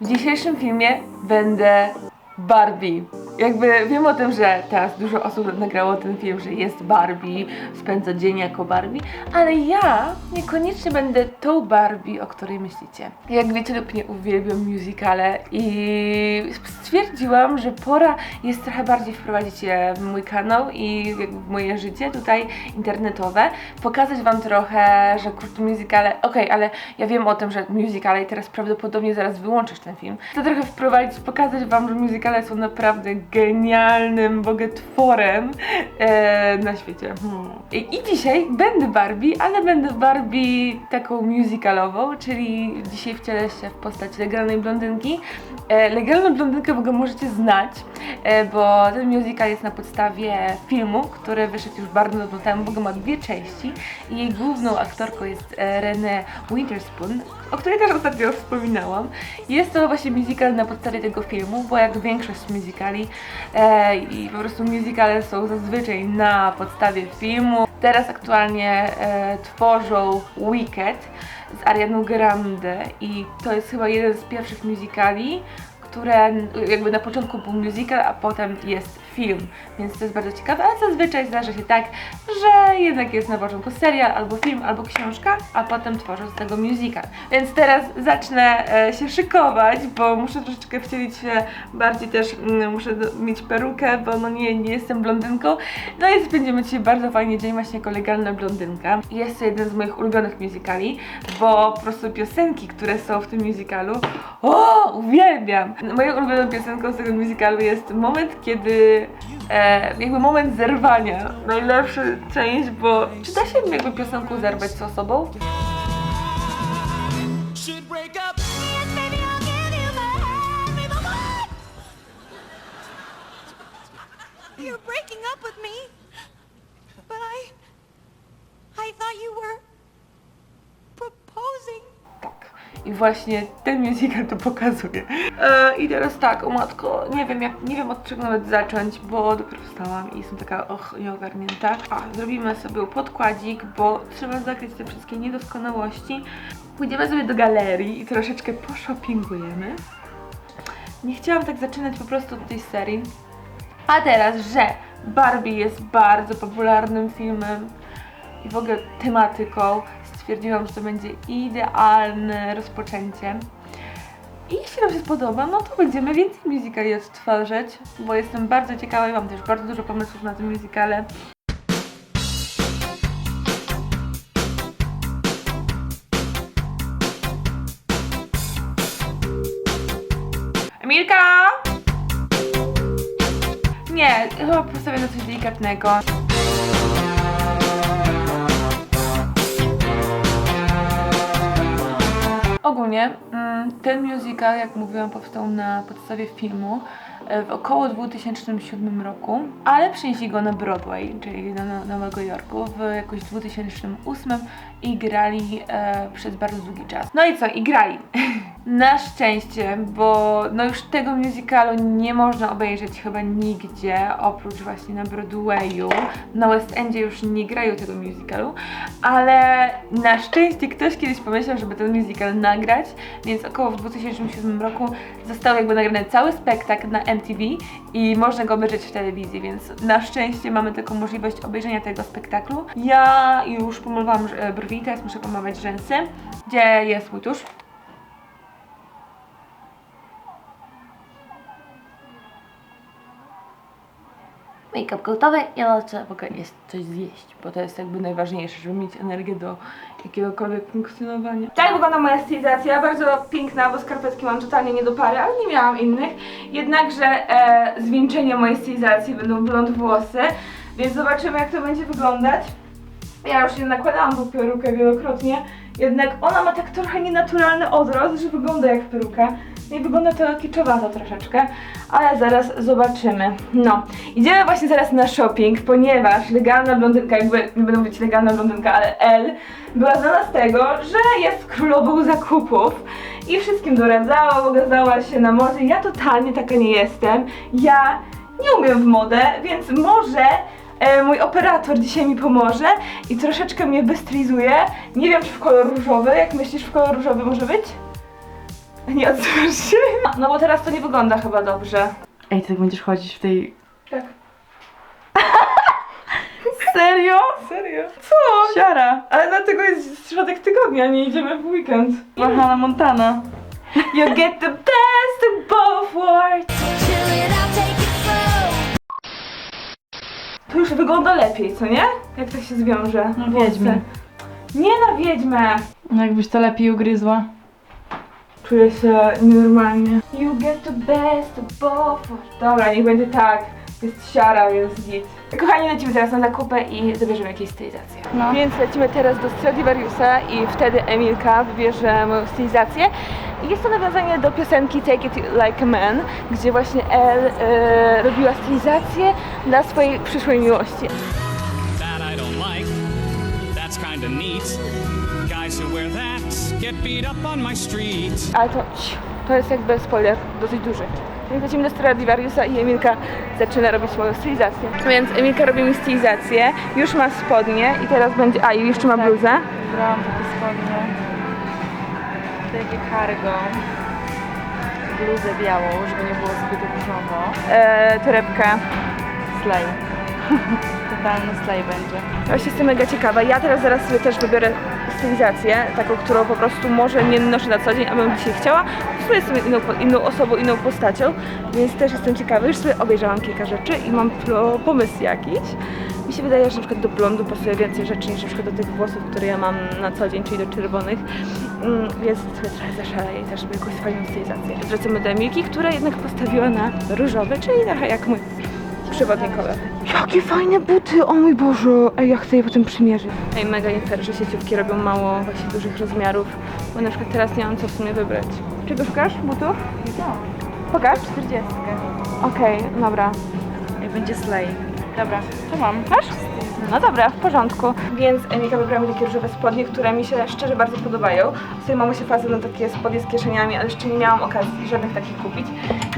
W dzisiejszym filmie będę Barbie. Jakby wiem o tym, że teraz dużo osób nagrało ten film, że jest Barbie, spędza dzień jako Barbie, ale ja niekoniecznie będę tą Barbie, o której myślicie. Jak wiecie lub nie, uwielbiam musicale i stwierdziłam, że pora jest trochę bardziej wprowadzić je w mój kanał i w moje życie tutaj internetowe, pokazać wam trochę, że kurczę musicale, okej, ale ja wiem o tym, że musicale i teraz prawdopodobnie zaraz wyłączysz ten film. Chcę trochę wprowadzić, pokazać wam, że musicale są naprawdę genialnym bogetworem e, na świecie. Hmm. I, I dzisiaj będę Barbie, ale będę Barbie taką musicalową, czyli dzisiaj wcielę się w postać legalnej blondynki. E, legalną blondynkę w ogóle możecie znać, e, bo ten musical jest na podstawie filmu, który wyszedł już bardzo dawno temu, w ogóle ma dwie części i jej główną aktorką jest e, Renée Witherspoon, o której też ostatnio wspominałam. Jest to właśnie musical na podstawie tego filmu, bo jak większość musicali e, i po prostu musicale są zazwyczaj na podstawie filmu. Teraz aktualnie e, tworzą Wicked z Arianą Grande i to jest chyba jeden z pierwszych musicali, które jakby na początku był musical, a potem jest film, więc to jest bardzo ciekawe, ale zazwyczaj zdarza się tak, że jednak jest na początku serial, albo film, albo książka, a potem tworzą z tego musical. Więc teraz zacznę e, się szykować, bo muszę troszeczkę wcielić się bardziej też, mm, muszę do, mieć perukę, bo no nie, nie jestem blondynką. No i spędzimy dzisiaj bardzo fajnie dzień właśnie jako legalna blondynka. Jest to jeden z moich ulubionych musicali, bo po prostu piosenki, które są w tym musicalu, o, uwielbiam! Moją ulubioną piosenką z tego musicalu jest moment, kiedy e, jakby moment zerwania. Najlepsza część, bo czy da się jakby piosenką zerwać z osobą? You're breaking up with me, but I, I thought you were proposing. Tak. I właśnie ten musical to pokazuje. E, I teraz tak, o matko, nie wiem jak, nie wiem od czego nawet zacząć, bo dopiero wstałam i jestem taka och, nieogarnięta. A, zrobimy sobie podkładzik, bo trzeba zakryć te wszystkie niedoskonałości. Pójdziemy sobie do galerii i troszeczkę poshoppingujemy. Nie chciałam tak zaczynać po prostu od tej serii. A teraz, że Barbie jest bardzo popularnym filmem i w ogóle tematyką, stwierdziłam, że to będzie idealne rozpoczęcie. I jeśli Wam się spodoba, no to będziemy więcej musicali odtwarzać, bo jestem bardzo ciekawa i mam też bardzo dużo pomysłów na te musicale. Emilka! Nie, chyba postawię na coś delikatnego. Mm, ten musical, jak mówiłam, powstał na podstawie filmu e, w około 2007 roku, ale przenieśli go na Broadway, czyli do No- Nowego Jorku w jakoś 2008 i grali e, przez bardzo długi czas. No i co? I grali. na szczęście, bo no już tego musicalu nie można obejrzeć chyba nigdzie, oprócz właśnie na Broadwayu. Na West Endzie już nie grają tego musicalu, ale na szczęście ktoś kiedyś pomyślał, żeby ten musical nagrać, więc około w 2007 roku został jakby nagrany cały spektakl na MTV i można go obejrzeć w telewizji, więc na szczęście mamy taką możliwość obejrzenia tego spektaklu. Ja już pomalowałam e, brwi, teraz muszę pomalować rzęsy. Gdzie jest mój tusz? Make-up ja lecę w ogóle jest coś zjeść, bo to jest jakby najważniejsze, żeby mieć energię do jakiegokolwiek funkcjonowania. Tak wygląda moja stylizacja, bardzo piękna, bo skarpetki mam totalnie nie do pary, ale nie miałam innych. Jednakże e, zwieńczeniem mojej stylizacji będą blond włosy, więc zobaczymy jak to będzie wyglądać. Ja już je nakładałam tą perukę wielokrotnie, jednak ona ma tak trochę nienaturalny odrost, że wygląda jak peruka. I wygląda to kiczowato troszeczkę, ale zaraz zobaczymy. No, idziemy właśnie zaraz na shopping, ponieważ legalna blondynka, jakby nie będę mówić legalna blondynka, ale L, była znana z tego, że jest królową zakupów i wszystkim doradzała, ogadzała się na modzie. Ja totalnie taka nie jestem. Ja nie umiem w modę, więc może e, mój operator dzisiaj mi pomoże i troszeczkę mnie wystylizuje. Nie wiem, czy w kolor różowy. Jak myślisz, w kolor różowy może być? Nie odzywasz się? No bo teraz to nie wygląda chyba dobrze. Ej, ty tak będziesz chodzić w tej... Tak. Serio? Serio? Co? Siara. Ale dlatego jest środek tygodnia, nie idziemy w weekend. Hannah Montana. You get the best of both worlds. To już wygląda lepiej, co nie? Jak tak się zwiąże. No, wiedźmy. Nie na wiedźmę. No jakbyś to lepiej ugryzła. Czuję się nienormalnie. You get the best of both. Dobra, niech będzie tak. Jest siara, jest git. Kochani, lecimy teraz na zakupy i dobierzemy jakieś stylizacje. No. Więc lecimy teraz do Stradivariusa i wtedy Emilka wybierze moją stylizację. I jest to nawiązanie do piosenki Take It Like a Man, gdzie właśnie Elle e, robiła stylizację dla swojej przyszłej miłości. That I don't like. That's kinda neat. Ale to, to jest jakby spoiler, dosyć duży. Więc lecimy do Stradivariusa i Emilka zaczyna robić moją stylizację. Więc Emilka robi mi stylizację, już ma spodnie i teraz będzie, a i jeszcze ma bluzę. Brałam takie spodnie. Takie cargo. Bluzę białą, żeby nie było zbyt różowo. E, torebkę. Slay. Totalny slay będzie. Właśnie jestem mega ciekawa. Ja teraz zaraz sobie też wybiorę stylizację, taką, którą po prostu może nie noszę na co dzień, a bym dzisiaj chciała. W sumie jestem inną, inną osobą, inną postacią, więc też jestem ciekawa. Już sobie obejrzałam kilka rzeczy i mam pomysł jakiś. Mi się wydaje, że na przykład do blondu pasuje więcej rzeczy niż na przykład do tych włosów, które ja mam na co dzień, czyli do czerwonych. Mm, więc sobie trochę zaszaleję i też sobie jakąś fajną stylizację. Wracamy do Emilki, która jednak postawiła na różowy, czyli trochę jak mój przewodni kolor. Jakie fajne buty, o mój Boże! Ej, ja chcę je potem przymierzyć. Ej, mega nie fair, że sieciówki robią mało właśnie dużych rozmiarów, bo na przykład teraz nie mam co w sumie wybrać. Czego szukasz? Butów? Pokaż. 40. Okej, dobra. I będzie slay. Dobra, to mam. Masz? No dobra, w porządku. Więc Emilka wybrała mi takie różowe spodnie, które mi się szczerze bardzo podobają. Sobie mam się fazę na takie spodnie z kieszeniami, ale jeszcze nie miałam okazji żadnych takich kupić.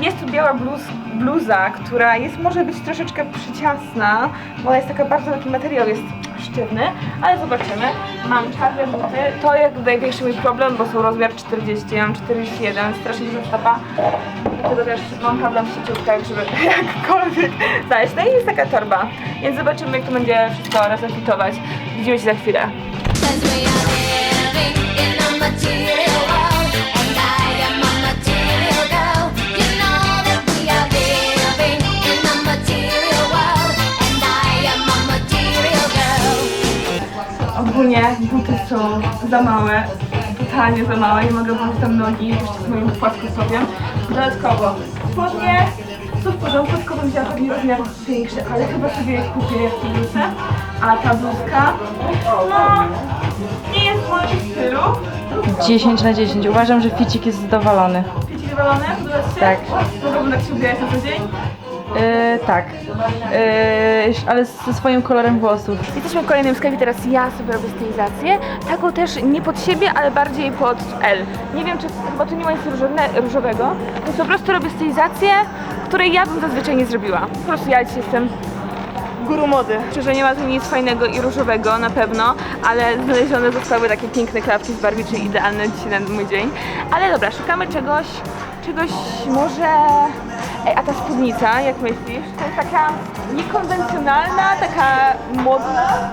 Jest tu biała bluz, bluza, która jest może być troszeczkę przyciasna, bo ona jest taka bardzo, taki materiał jest sztywny, ale zobaczymy. Mam czarne buty. To jest największy mój problem, bo są rozmiar 40, ja mam 41, strasznie duża stopa. Dlatego też mam problem w sieciówkach, żeby jakkolwiek znaleźć. No i jest taka torba, więc zobaczymy jak to będzie wszystko razem fitować. Widzimy się za chwilę. Ogólnie buty są za małe, totalnie za małe, nie mogę włożyć tam nogi jeszcze z moim płaskosłowiem. Dodatkowo spodnie są w porządku, tylko bym wzięła pewnie rozmiar większy, ale chyba sobie je kupię jak bluzę. A ta bluzka, no, nie jest w moim stylu. 10 na 10. Uważam, że ficik jest zadowolony. Podoba ci się? Tak. Mogłabym tak się ubierać na co dzień? Yy, tak. Yy, ale ze swoim kolorem włosów. Jesteśmy w kolejnym sklepie, teraz ja sobie robię stylizację. Taką też nie pod siebie, ale bardziej pod L. Nie wiem, czy chyba tu nie ma nic różone, różowego, więc po prostu robię stylizację, której ja bym zazwyczaj nie zrobiła. Po prostu ja dzisiaj jestem guru mody. Szczerze nie ma tu nic fajnego i różowego na pewno, ale znalezione zostały takie piękne klapki z Barbie, czyli idealne dzisiaj na mój dzień. Ale dobra, szukamy czegoś, czegoś może... Ej, a ta spódnica, jak myślisz? To jest taka niekonwencjonalna, taka modna.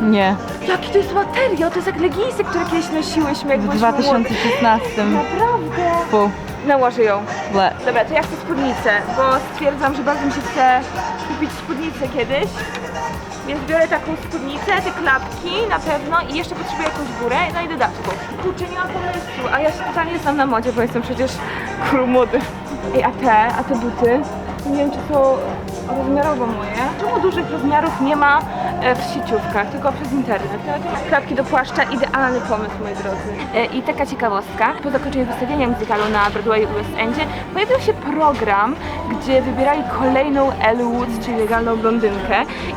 Nie. Jaki to jest materiał? To jest jak leginsy, które kiedyś nosiłyśmy, jak W byliśmy młode. 2016. Naprawdę? Fu. Nałożę ją. Ble. Dobra, to ja chcę spódnicę, bo stwierdzam, że bardzo mi się chce kupić spódnicę kiedyś. Więc biorę taką spódnicę, te klapki na pewno i jeszcze potrzebuję jakąś górę, no i dodatków. Kurczę, nie mam pomysłu, a ja się totalnie znam na modzie, bo jestem przecież król mody. Ej, a te, a te buty, nie wiem czy są rozmiarowo moje. Czemu dużych rozmiarów nie ma w sieciówkach, tylko przez internet? Klapki do płaszcza, idealny pomysł, moi drodzy. E, I taka ciekawostka, po zakończeniu wystawienia muzykalu na Broadwayu w West Endzie pojawił się program, gdzie wybierali kolejną Elle Woods, czyli legalną blondynkę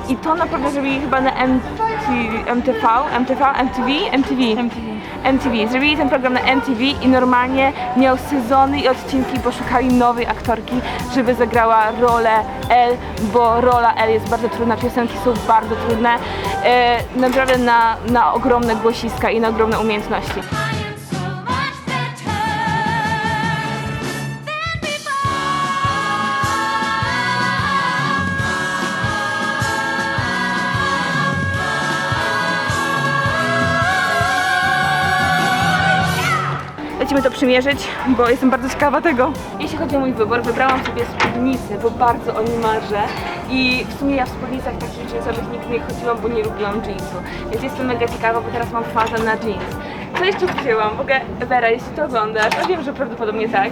i to naprawdę zrobili chyba na MTV, MTV, MTV, MTV, MTV. MTV. Zrobili ten program na MTV i normalnie miał sezony i odcinki, bo szukali nowej aktorki, żeby zagrała rolę Elle, bo rola Elle jest bardzo trudna, piosenki są bardzo trudne trudne, e, naprawdę na, na ogromne głosiska i na ogromne umiejętności. lecimy to przymierzyć, bo jestem bardzo ciekawa tego. Jeśli chodzi o mój wybór, wybrałam sobie spódnicy, bo bardzo o nim marzę. I w sumie ja w spódnicach takich jeansowych nigdy nie chodziłam, bo nie lubiłam jeansu. Więc jestem mega ciekawa, bo teraz mam fazę na jeans. Co jeszcze wzięłam? W ogóle, Vera, jeśli to oglądasz, a wiem, że prawdopodobnie tak,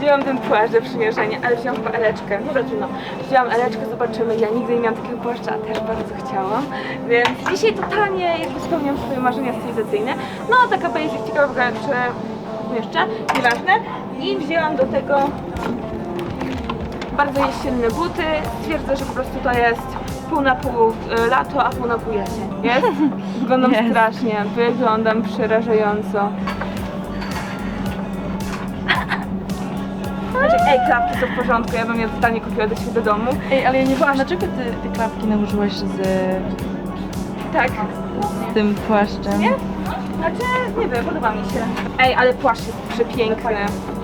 wzięłam ten płaszcz do przymierzenia, ale wzięłam chyba eleczkę. Dobra, trudno. Wzięłam eleczkę, zobaczymy. Ja nigdy nie miałam takiego płaszcza, a też bardzo chciałam. Więc dzisiaj totalnie jakby spełniam swoje marzenia stylizacyjne. No, taka basic, ciekawa w ogóle, czy jeszcze, nieważne. I wzięłam do tego bardzo jesienne buty. Stwierdzę, że po prostu to jest pół na pół y, lato, a pół na pół jesień. Jest? Wyglądam Jest. strasznie, wyglądam przerażająco. Znaczy, ej, klapki są w porządku, ja bym je totalnie kupiła do siebie do domu. Ej, ale ja nie wiem, dlaczego ty te klapki nałożyłaś z, Tak, z tym płaszczem? nie? Znaczy, nie wiem, podoba mi się. Ej, ale płaszcz jest przepiękny.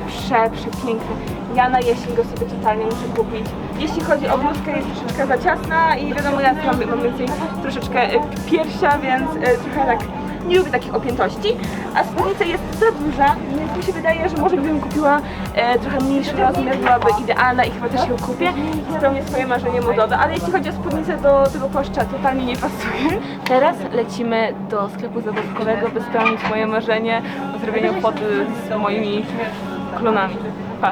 Prze, przepiękny. Ja na jesień go sobie totalnie muszę kupić. Jeśli chodzi o bluzkę, jest troszeczkę za ciasna i wiadomo, ja mam, mam więcej troszeczkę e, piersia, więc e, trochę tak nie lubię takich opiętości. A spódnica jest za duża, więc mi się wydaje, że może gdybym kupiła e, trochę mniejszy rozmiar, byłaby idealna i chyba też ją kupię. Spełnię swoje marzenie modowe, ale jeśli chodzi o spódnicę do tego płaszcza, totalnie nie pasuje. Teraz lecimy do sklepu zabawkowego, by spełnić moje marzenie o zrobieniu foty z moimi klonami. Pa.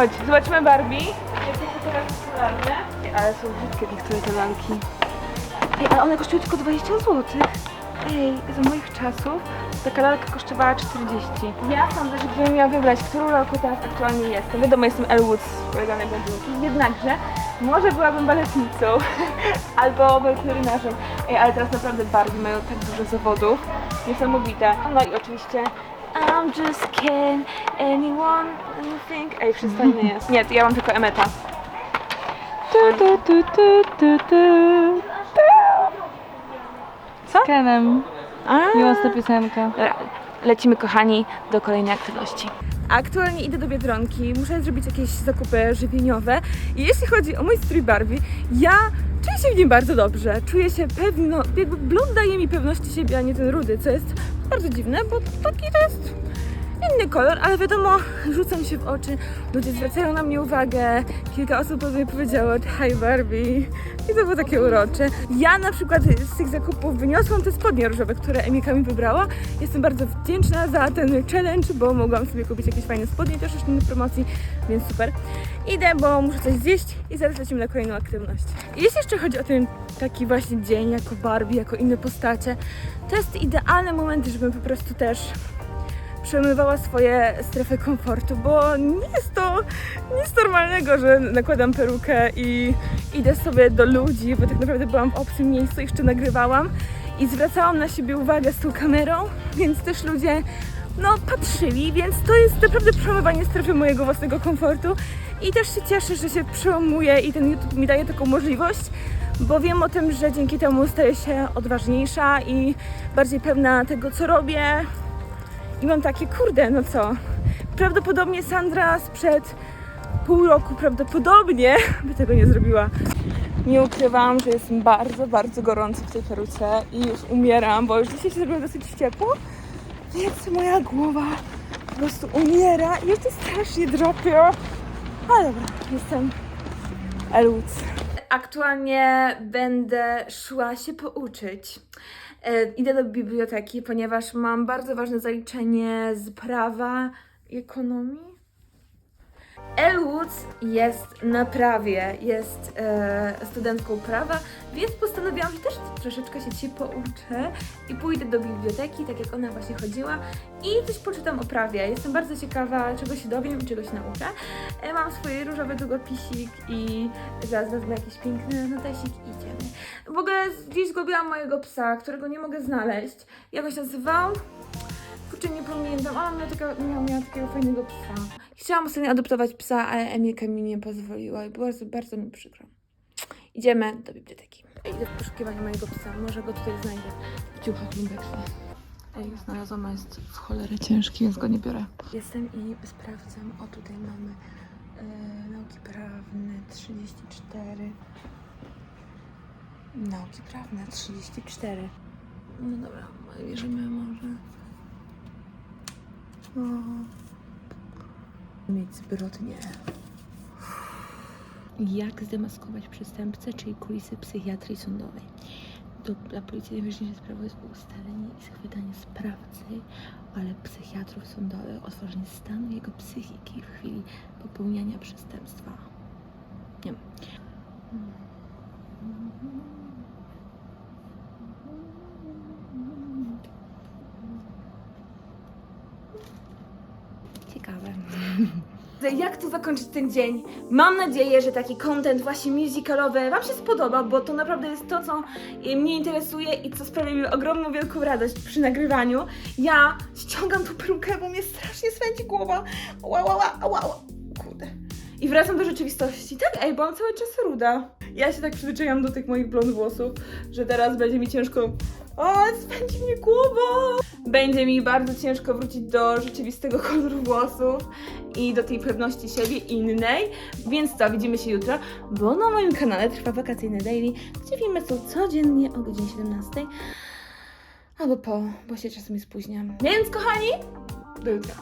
Chodź, zobaczmy Barbie. Jakie są teraz popularne. Ale są brzydkie niektóre te lalki. Ej, ale one kosztują tylko 20 zł. Ej, za moich czasów taka lalka kosztowała 40. Ja sądzę, że gdybym miała wybrać, którą lalką teraz aktualnie jestem. Wiadomo, jestem Elwood z poleganej blondynki. Jednakże, może byłabym baletnicą albo weterynarzem. Ej, ale teraz naprawdę Barbie mają tak dużo zawodów. Niesamowite. No i oczywiście I'm just kidding, anyone anything. Ej, przystojny jest. Nie, ja mam tylko Emeta. Tu, tu, tu, tu, tu, tu. Co? Kenem. A. Miłosna piosenka. Dobra, lecimy kochani do kolejnej aktywności. Aktualnie idę do Biedronki, muszę zrobić jakieś zakupy żywieniowe i jeśli chodzi o mój strój Barbie, ja czuję się w nim bardzo dobrze, czuję się pewno, jakby blond daje mi pewności siebie, a nie ten rudy, co jest bardzo dziwne, bo taki to jest inny kolor, ale wiadomo, rzuca mi się w oczy, ludzie zwracają na mnie uwagę, kilka osób mnie powiedziało hi Barbie i to było takie urocze. Ja na przykład z tych zakupów wyniosłam te spodnie różowe, które Emilka mi wybrała. Jestem bardzo wdzięczna za ten challenge, bo mogłam sobie kupić jakieś fajne spodnie, też jeszcze na promocji, więc super. Idę, bo muszę coś zjeść i zaraz lecimy na kolejną aktywność. Jeśli jeszcze chodzi o ten taki właśnie dzień jako Barbie, jako inne postacie, to jest idealny moment, żebym po prostu też przemywała swoje strefy komfortu, bo nie jest to nic normalnego, że nakładam perukę i idę sobie do ludzi, bo tak naprawdę byłam w obcym miejscu, jeszcze nagrywałam i zwracałam na siebie uwagę z tą kamerą, więc też ludzie no patrzyli, więc to jest naprawdę przełamywanie strefy mojego własnego komfortu i też się cieszę, że się przełamuje i ten YouTube mi daje taką możliwość, bo wiem o tym, że dzięki temu staję się odważniejsza i bardziej pewna tego, co robię, i mam takie, kurde, no co? Prawdopodobnie Sandra sprzed pół roku prawdopodobnie by tego nie zrobiła. Nie ukrywam, że jest bardzo, bardzo gorąco w tej peruce i już umieram, bo już dzisiaj się zrobiło dosyć ciepło, więc moja głowa po prostu umiera i jeszcze strasznie dropią. Ale dobra, jestem Elwood. Aktualnie będę szła się pouczyć. E, idę do biblioteki, ponieważ mam bardzo ważne zaliczenie z prawa i ekonomii. Elwoods jest na prawie, jest e, studentką prawa, więc postanowiłam, że też troszeczkę się dzisiaj pouczę i pójdę do biblioteki, tak jak ona właśnie chodziła i coś poczytam o prawie. Jestem bardzo ciekawa, czego się dowiem i czego się nauczę. E, mam swój różowy długopisik i zaraz wezmę jakiś piękny notesik i idziemy. W ogóle gdzieś zgubiłam mojego psa, którego nie mogę znaleźć. Jak on się nazywał? Kurczę, nie pamiętam, ale miała, taka, miała, miała takiego fajnego psa. Chciałam sobie adoptować psa, ale Emilka mi nie pozwoliła i bardzo, bardzo mi przykro. Idziemy do biblioteki. Idę w poszukiwaniu mojego psa, może go tutaj znajdę w ciuchach lumbeksie. Ej, znalazłam, a jest w cholerę ciężki, więc go nie biorę. Jestem i sprawdzam. O, tutaj mamy e, nauki prawne 34. Nauki prawne 34. No dobra, bierzemy może. Mieć zbrodnię. Jak zdemaskować przestępcę, czyli kulisy psychiatrii sądowej. Do, dla policji najważniejszą sprawą jest ustalenie i schwytanie sprawcy, ale psychiatrów sądowych otworzenie stanu jego psychiki w chwili popełniania przestępstwa. Nie wiem. Ciekawe. Jak tu zakończyć ten dzień? Mam nadzieję, że taki content właśnie musicalowy Wam się spodoba, bo to naprawdę jest to, co y, mnie interesuje i co sprawia mi ogromną, wielką radość przy nagrywaniu. Ja ściągam tą perukę, bo mnie strasznie swędzi głowa. Ła, ła, ła, ła, ła. Kurde. I wracam do rzeczywistości. Tak, ej, bo mam cały czas ruda. Ja się tak przyzwyczaiłam do tych moich blond włosów, że teraz będzie mi ciężko... O, spędzi mnie głowa! Będzie mi bardzo ciężko wrócić do rzeczywistego koloru włosów i do tej pewności siebie innej. Więc co, widzimy się jutro, bo na moim kanale trwa wakacyjne daily, gdzie filmy są codziennie o godzinie 17. Albo po, bo się czasami spóźniam. Więc kochani, do jutra.